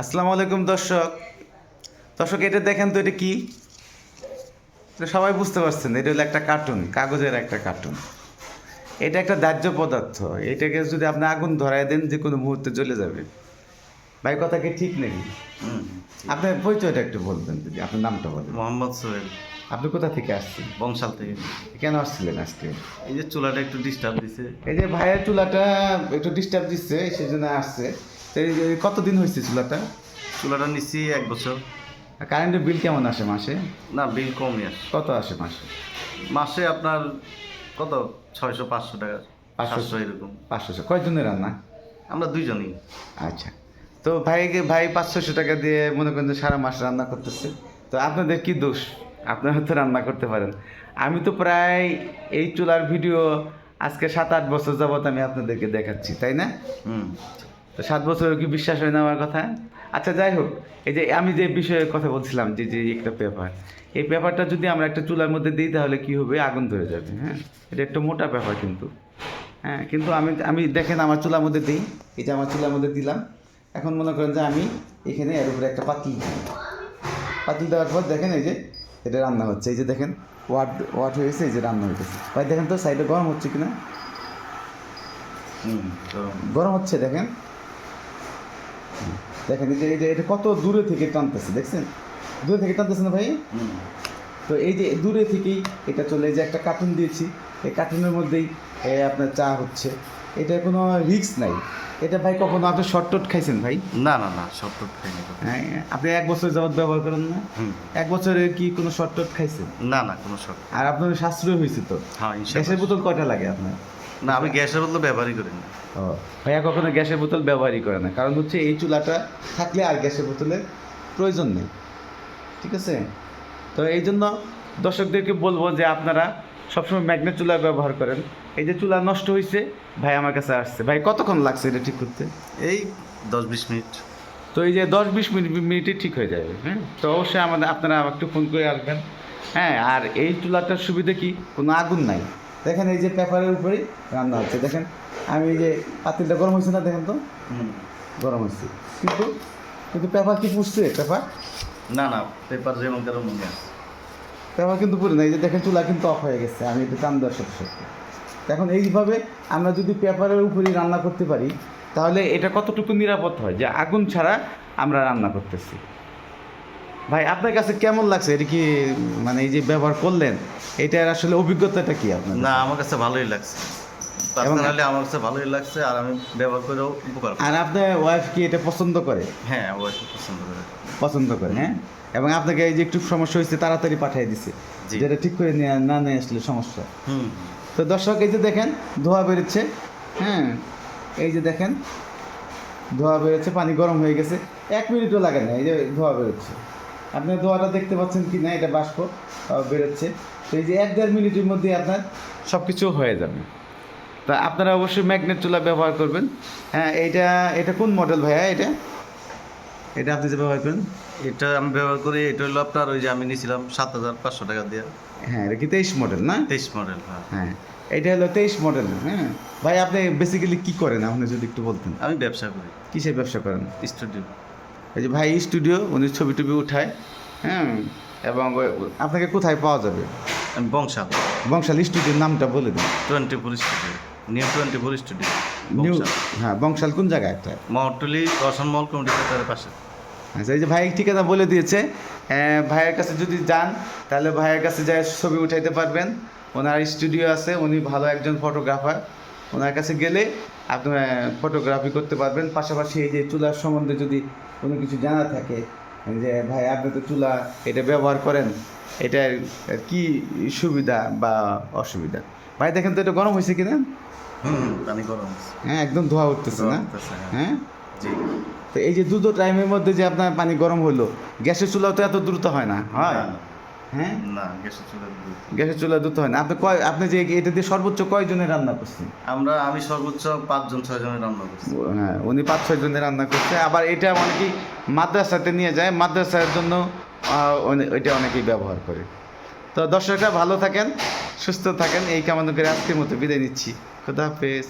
আসসালামু আলাইকুম দর্শক। দর্শক এটা দেখেন তো এটা কি? সবাই বুঝতে পারছেন এটা হলো একটা কার্টুন কাগজের একটা কার্টুন এটা একটা দাহ্য পদার্থ এটাকে যদি আপনি আগুন ধরায় দেন যে কোনো মুহূর্তে জ্বলে যাবে। ভাই কথা কি ঠিক নাকি? আপনার পরিচয়টা একটু বলবেন যদি আপনার নামটা বলেন। মোহাম্মদ সোহেল। আপনি কোথা থেকে আসছেন? বংশাল থেকে। কেন আসছিলেন আজকে? এই যে চুলাটা একটু ডিস্টার্ব দিছে। এই যে ভাইয়ের চুলাটা একটু ডিস্টার্ব দিচ্ছে সেই জন্য আসছে। কতদিন হয়েছে চুলাটা? চুলাটা নিচ্ছি এক বছর। কারেন্টের বিল কেমন আসে মাসে? না বিল কমই আসে। কত আসে মাসে? মাসে আপনার কত? ছয়শো পাঁচশো টাকা। পাঁচশো। এরকম। পাঁচশো কয়জনের রান্না? আমরা দুইজনই। আচ্ছা। তো ভাইকে ভাই পাঁচশোশো টাকা দিয়ে মনে করেন যে সারা মাস রান্না করতেছে। তো আপনাদের কি দোষ? আপনারা তো রান্না করতে পারেন। আমি তো প্রায় এই চুলার ভিডিও আজকে সাত আট বছর যাবত আমি আপনাদেরকে দেখাচ্ছি তাই না? হুম। তো সাত বছর কি বিশ্বাস হয় না আমার কথা? আচ্ছা যাই হোক এই যে আমি যে বিষয়ে কথা বলছিলাম যে যে একটা পেপার এই পেপারটা যদি আমরা একটা চুলার মধ্যে দিই তাহলে কি হবে? আগুন ধরে যাবে হ্যাঁ? এটা একটা মোটা পেপার কিন্তু হ্যাঁ? কিন্তু আমি আমি দেখেন আমার চুলার মধ্যে দিই এটা আমার চুলার মধ্যে দিলাম। এখন মনে করেন যে আমি এখানে এর উপরে একটা পাতিল দিই। পাতিল দেওয়ার পর দেখেন এই যে এটা রান্না হচ্ছে এই যে দেখেন ওয়াট ওয়াট হয়েছে এই যে রান্না হয়েছে ভাই দেখেন তো সাইডে গরম হচ্ছে কিনা? হুম তো গরম হচ্ছে দেখেন। দেখেন এই যে এই যে এটা কত দূরে থেকে টানতেছে দেখছেন? দূরে থেকে টানতেছে না ভাই? তো এই যে দূরে থেকেই এটা চলে যে একটা কার্টুন দিয়েছি এই কার্টুনের মধ্যেই আপনার চা হচ্ছে। এটা কোনো রিস্ক নাই। এটা ভাই কখনো আপনি শর্টট খাইছেন ভাই? না না না সব টুক খাইনি হ্যাঁ আপনি এক বছর যাবত ব্যবহার করেন না? এক বছরে কি কোনো শর্ট শর্টট খাইছেন? না না কোনো শর্ট আর আপনার সাশ্রয় হয়েছে তো? হ্যাঁ গ্যাসের বোতল কয়টা লাগে আপনার? না আমি গ্যাসের বদলে ব্যবহারই করি না। ভাইয়া কখনো গ্যাসের বোতল ব্যবহারই করে না কারণ হচ্ছে এই চুলাটা থাকলে আর গ্যাসের বোতলের প্রয়োজন নেই ঠিক আছে? তো এই জন্য দর্শকদেরকে বলব যে আপনারা সবসময় ম্যাগনেট চুলা ব্যবহার করেন। এই যে চুলা নষ্ট হয়েছে ভাই আমার কাছে আসছে। ভাই কতক্ষণ লাগছে এটা ঠিক করতে? এই দশ বিশ মিনিট। তো এই যে দশ বিশ মিনিট মিনিটে ঠিক হয়ে যাবে হ্যাঁ? তো অবশ্যই আমাদের আপনারা একটু ফোন করে আসবেন। হ্যাঁ আর এই চুলাটার সুবিধা কি? কোনো আগুন নাই। দেখেন এই যে পেপারের উপরেই রান্না হচ্ছে। দেখেন আমি এই যে পাতিলটা গরম হয়েছে না দেখেন তো? গরম হচ্ছে কিন্তু কিন্তু পেপার কি পুষছে? পেপার? না না পেপার যেমন কারও মনে আছে। পেপার কিন্তু পুরে না এই যে দেখেন চুলা কিন্তু অফ হয়ে গেছে। আমি একটু টান দেওয়ার সাথে সাথে। এখন এইভাবে আমরা যদি পেপারের উপরেই রান্না করতে পারি তাহলে এটা কতটুকু নিরাপদ হয়? যে আগুন ছাড়া আমরা রান্না করতেছি। ভাই আপনার কাছে কেমন লাগছে? এটা কি মানে এই যে ব্যবহার করলেন এটার আসলে অভিজ্ঞতাটা কি আপনার না আমার কাছে ভালোই লাগছে। পার্সোনালি আমার কাছে ভালোই লাগছে আর আমি ব্যবহার করেও উপকার আর আপনার ওয়াইফ কি এটা পছন্দ করে? হ্যাঁ অবশ্যই পছন্দ করে। পছন্দ করে হ্যাঁ? এবং আপনাকে এই যে একটু সমস্যা হয়েছে তাড়াতাড়ি পাঠিয়ে দিছে। যেটা ঠিক করে নিয়ে না নিয়ে আসলে সমস্যা। হুম। তো দর্শক এই যে দেখেন ধোয়া বেরোচ্ছে হ্যাঁ? এই যে দেখেন ধোয়া বেরোচ্ছে পানি গরম হয়ে গেছে। এক মিনিটও লাগে না এই যে ধোয়া বেরোচ্ছে। আপনি ধোয়াটা দেখতে পাচ্ছেন কি না এটা বাষ্প বেরোচ্ছে। তো এই যে এক দেড় মিনিটের মধ্যে আপনার সব কিছু হয়ে যাবে। তা আপনারা অবশ্যই ম্যাগনেট চুলা ব্যবহার করবেন। হ্যাঁ এইটা এটা কোন মডেল ভাইয়া এটা? এটা আপনি যে ব্যবহার করেন? এটা আমি ব্যবহার করি এটা হলো আপনার ওই যে আমি নিয়েছিলাম সাত হাজার পাঁচশো টাকা দিয়ে। হ্যাঁ এটা কি তেইশ মডেল না? তেইশ মডেল হ্যাঁ। হ্যাঁ এটা হলো তেইশ মডেল হ্যাঁ। ভাই আপনি বেসিক্যালি কী করেন? আপনি যদি একটু বলতেন। আমি ব্যবসা করি। কিসের ব্যবসা করেন? স্টুডিও। এই যে ভাই স্টুডিও উনি ছবি টবি উঠায় হ্যাঁ এবং আপনাকে কোথায় পাওয়া যাবে? বংশাল। বংশাল স্টুডিওর নামটা বলে দিন। Twenty four studio new twenty four studio new হ্যাঁ বংশাল কোন জায়গায় একটা? মহটলি রসন মল কমিটি সেন্টারের পাশে। আচ্ছা এই যে ভাই ঠিকানা বলে দিয়েছে ভাইয়ের কাছে যদি যান তাহলে ভাইয়ের কাছে যায় ছবি উঠাইতে পারবেন। ওনার স্টুডিও আছে উনি ভালো একজন ফটোগ্রাফার ওনার কাছে গেলে আপনি ফটোগ্রাফি করতে পারবেন। পাশাপাশি এই যে চুলার সম্বন্ধে যদি কোনো কিছু জানা থাকে যে ভাই আপনি তো চুলা এটা ব্যবহার করেন এটার কি সুবিধা বা অসুবিধা? ভাই দেখেন তো এটা গরম হয়েছে কিনা? পানি গরম। হ্যাঁ একদম ধোয়া উঠতেছে না? হ্যাঁ। হ্যাঁ? জি। তো এই যে দুটো টাইমের মধ্যে যে আপনার পানি গরম হলো গ্যাসের চুলাও তো এত দ্রুত হয় না হয়? হ্যাঁ? না গ্যাসের চুলা দুধ। গ্যাসের চুলা দ্রুত হয় না। আপনি কয় আপনি যে এটা দিয়ে সর্বোচ্চ কয়জনের রান্না করছেন? আমরা আমি সর্বোচ্চ পাঁচজন ছয় জনের রান্না করছি। হ্যাঁ উনি পাঁচ ছয় জনের রান্না করছে। আবার এটা অনেকেই মাদ্রাসাতে নিয়ে যায়। মাদ্রাসার জন্য এটা অনেকেই ব্যবহার করে। তো দর্শকরা ভালো থাকেন সুস্থ থাকেন। এই কামনা করে আজকের মতো বিদায় নিচ্ছি। খুদা হাফেজ।